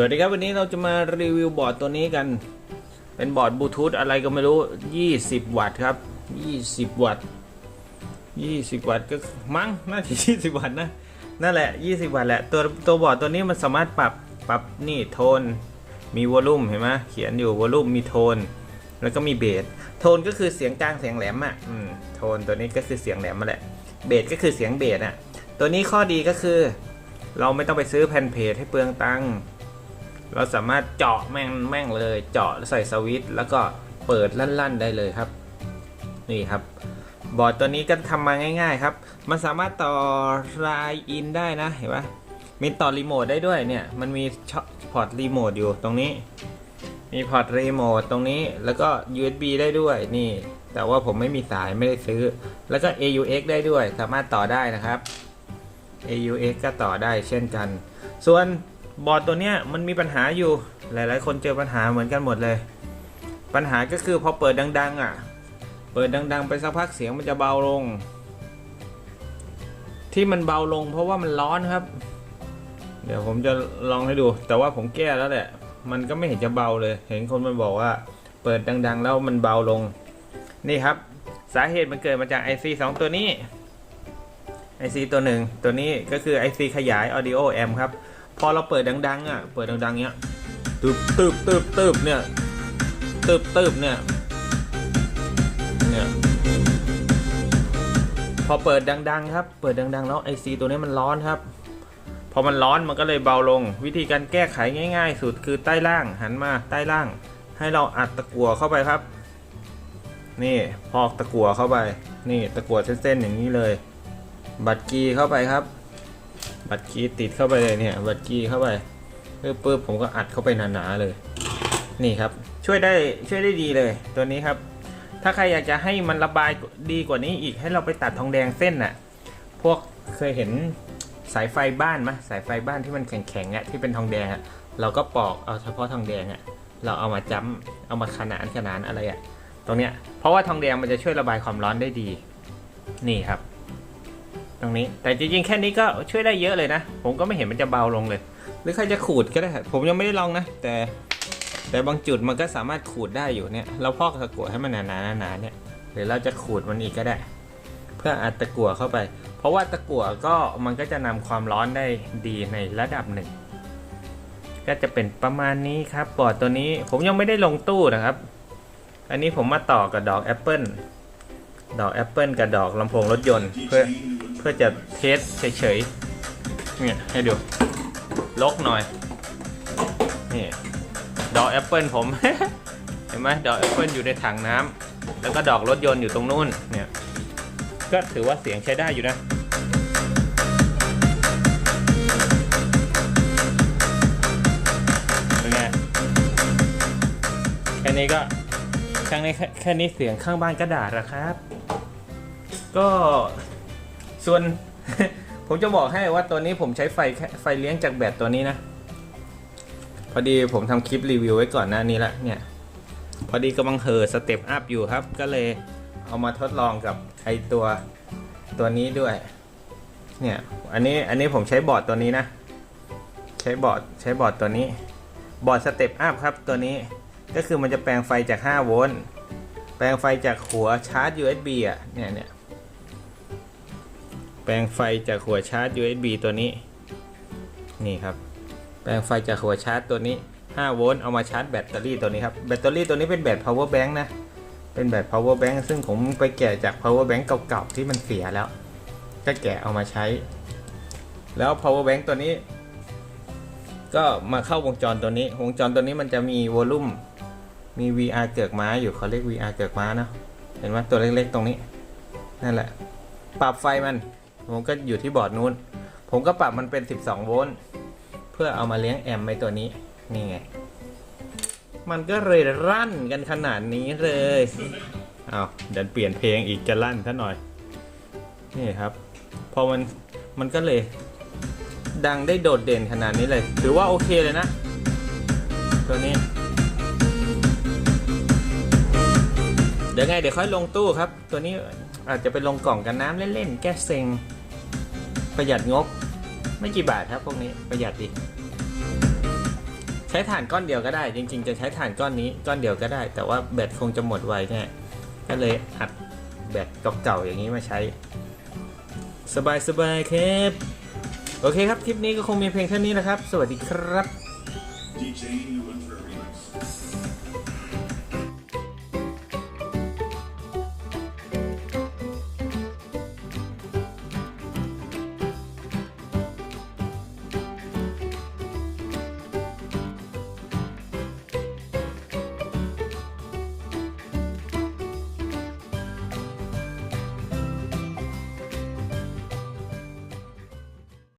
สวัสดีครับวันนี้เราจะมารีวิวบอร์ดตัวนี้กัน เป็นบอร์ดบลูทูธอะไรก็ไม่รู้ 20 วัตต์ครับ 20 วัตต์ 20 วัตต์ก็มั้งน่าจะ20 วัตต์นะนั่นแหละ 20 วัตต์แหละตัวตัวบอร์ดตัวนี้มันสามารถปรับปรับนี่โทน มีวอลลุ่มเห็นไหมเขียนอยู่วอลลุ่มมีโทน แล้วก็มีเบสโทนก็คือเสียงกลางเสียงแหลมอะอืมโทนตัวนี้ก็คือเสียงแหลมมาแหละเบสก็คือเสียงเบสอะตัวนี้ข้อดีก็คือ เราไม่ต้องไปซื้อแผ่นเพจให้เปลืองตังค์ เราสามารถเจาะแม่งแม่งเลย เจาะใส่สวิตช์แล้วก็เปิดลั่น ๆ ได้เลยครับ นี่ครับ บอร์ดตัวนี้ก็ทำมาง่าย ๆ ครับ มันสามารถต่อรายอินได้นะเห็นปะมีต่อรีโมทได้ด้วยเนี่ย มันมีพอร์ตรีโมทอยู่ตรงนี้ มีพอร์ตรีโมทตรงนี้แล้วก็ USB ได้ด้วยนี่ แต่ว่าผมไม่มีสายไม่ได้ซื้อ แล้วก็ AUX ได้ด้วย สามารถต่อได้นะครับ AUX ก็ต่อได้เช่นกัน ส่วน บอร์ดตัวเนี้ยมันมีปัญหาอยู่หลายๆ คนเจอปัญหาเหมือนกันหมดเลย ปัญหาก็คือพอเปิดดัง ๆ อะ เปิดดัง ๆ ไปสักพักเสียงมันจะเบาลง ที่มันเบาลง เพราะว่ามันร้อนครับ เดี๋ยวผมจะลองให้ดู แต่ว่าผมแก้แล้วแหละ มันก็ไม่เห็นจะเบาเลย เห็นคนมันบอกว่า เปิดดัง ๆ แล้วมันเบาลง นี่ครับ สาเหตุมันเกิดมาจาก IC 2 ตัวนี้ IC ตัวหนึ่งตัวนี้ก็คือ IC ขยาย Audio Amp ครับ พอเราเปิดดัง ๆ อะ เปิดดัง ๆ เนี้ยตึบตึบตึบตึบเนี่ยตึบตึบเนี่ยเนี่ยพอเปิดดัง ๆ ครับ เปิดดัง ๆ แล้ว IC ตัวนี้มันร้อนครับ พอมันร้อนมันก็เลยเบาลง วิธีการแก้ไขง่าย ๆ สุดคือใต้ล่างหันมาใต้ล่าง ให้เราอัดตะกั่วเข้าไปครับ นี่พอกตะกั่วเข้าไป นี่ตะกั่วเส้นๆอย่างนี้เลย บัตรกีเข้าไปครับ บัตรกีติดเข้าไปเลยเนี่ย บัตรกีเข้าไปปึ๊บปึ๊บผมก็อัดเข้าไปหนาๆเลย นี่ครับ ช่วยได้ช่วยได้ดีเลย ตัวนี้ครับ ถ้าใครอยากจะให้มันระบายดีกว่านี้อีกให้เราไปตัดทองแดงเส้นน่ะ พวกเคยเห็นสายไฟบ้านไหมสายไฟบ้านที่มันแข็งๆอะที่เป็นทองแดงอะเราก็ปอกเอาเฉพาะทองแดงอะเราเอามาจ้ำเอามาขนานขนานอะไรอะตรงเนี้ยเพราะว่าทองแดงมันจะช่วยระบายความร้อนได้ดี นี่ครับ ตรงนี้ แต่จริงๆ แค่นี้ก็ช่วยได้เยอะเลยนะ ผมก็ไม่เห็นมันจะเบาลงเลย หรือใครจะขูดก็ได้ ผมยังไม่ได้ลองนะ แต่แต่บางจุดมันก็สามารถขูดได้อยู่เนี่ย เราพอกตะกั่วให้มันหนาๆหนาๆเนี่ย หรือเราจะขูดมันอีกก็ได้ เพื่ออัดตะกั่วเข้าไป เพราะว่าตะกั่วก็มันก็จะนำความร้อนได้ดีในระดับหนึ่ง ก็จะเป็นประมาณนี้ครับบอร์ดตัวนี้ผมยังไม่ได้ลงตู้นะครับ อันนี้ผมมาต่อกับดอกแอปเปิลดอกแอปเปิลกับดอกลำโพงรถยนต์เพื่อ เพื่อจะเทสเฉยๆเนี่ยให้ดูลกหน่อย นี่ ดอกแอปเปิลผม เห็นไหมดอกแอปเปิลอยู่ในถังน้ำแล้วก็ดอกรถยนต์อยู่ตรงนู้นเนี่ยก็ถือว่าเสียงใช้ได้อยู่นะเป็นไงแค่นี้ก็แค่นี้แค่นี้เสียงข้างบ้านกระดาษละครับ ก็ ส่วน ผมจะบอกให้ว่าตัวนี้ผมใช้ไฟไฟเลี้ยงจากแบตตัวนี้นะ พอดีผมทำคลิปรีวิวไว้ก่อนหน้านี้ละเนี่ย พอดีกำลังเห่อสเต็ปอัพอยู่ครับ ก็เลยเอามาทดลองกับไอตัวตัวนี้ด้วย เนี่ย อันนี้อันนี้ผมใช้บอร์ดตัวนี้นะ ใช้บอร์ดใช้บอร์ดตัวนี้ บอร์ดสเต็ปอัพครับตัวนี้ ก็คือมันจะแปลงไฟจาก 5 โวลต์ แปลงไฟจากหัวชาร์จ USB อะ เนี่ยเนี่ย ปลงไฟจากหัวชาร์จ USB ตัวนี้ นี่ครับ แปลงไฟจากหัวชาร์จตัวนี้ 5 โวลต์เอามาชาร์จแบตเตอรี่ตัวนี้ครับ แบตเตอรี่ตัวนี้เป็นแบต power bank นะ เป็นแบต power bank ซึ่งผมไปแกะจาก power bank เก่าๆที่มันเสียแล้ว ก็แกะเอามาใช้ แล้ว power bank ตัวนี้ ก็มาเข้าวงจรตัวนี้ วงจรตัวนี้มันจะมีวอลลุ่ม มี VR เกือกม้าอยู่เขาเรียก VR เกือกม้านะ เห็นไหมตัวเล็กๆตรงนี้ นั่นแหละ ปรับไฟมัน ผมก็อยู่ที่บอร์ดนู้น ผมก็ปรับมันเป็น 12 โวลต์เพื่อเอามาเลี้ยงแอมป์ไว้ตัวนี้ นี่ไง มันก็เลยรั่นกันขนาดนี้เลยเอาเดินเปลี่ยนเพลงอีกจะลั่นซะหน่อย นี่ครับ พอมันมันก็เลยดังได้โดดเด่นขนาดนี้เลย ถือว่าโอเคเลยนะ ตัวนี้ เดี๋ยวไงเดี๋ยวค่อยลงตู้ครับ ตัวนี้อาจจะไปลงกล่องกันน้ำเล่นๆ แก้เซ็ง ประหยัดงบ ไม่กี่บาทครับพวกนี้ประหยัดดีใช้ถ่านก้อนเดียวก็ได้ จริง ๆ จะใช้ถ่านก้อนนี้ก้อนเดียวก็ได้ แต่ว่าแบตคงจะหมดไวเนี่ยก็เลยอัดแบตเก่าๆอย่างนี้มาใช้ สบายๆครับโอเคครับ คลิปนี้ก็คงมีเพียงเท่นี้นะครับ สวัสดีครับ DJ New Remix.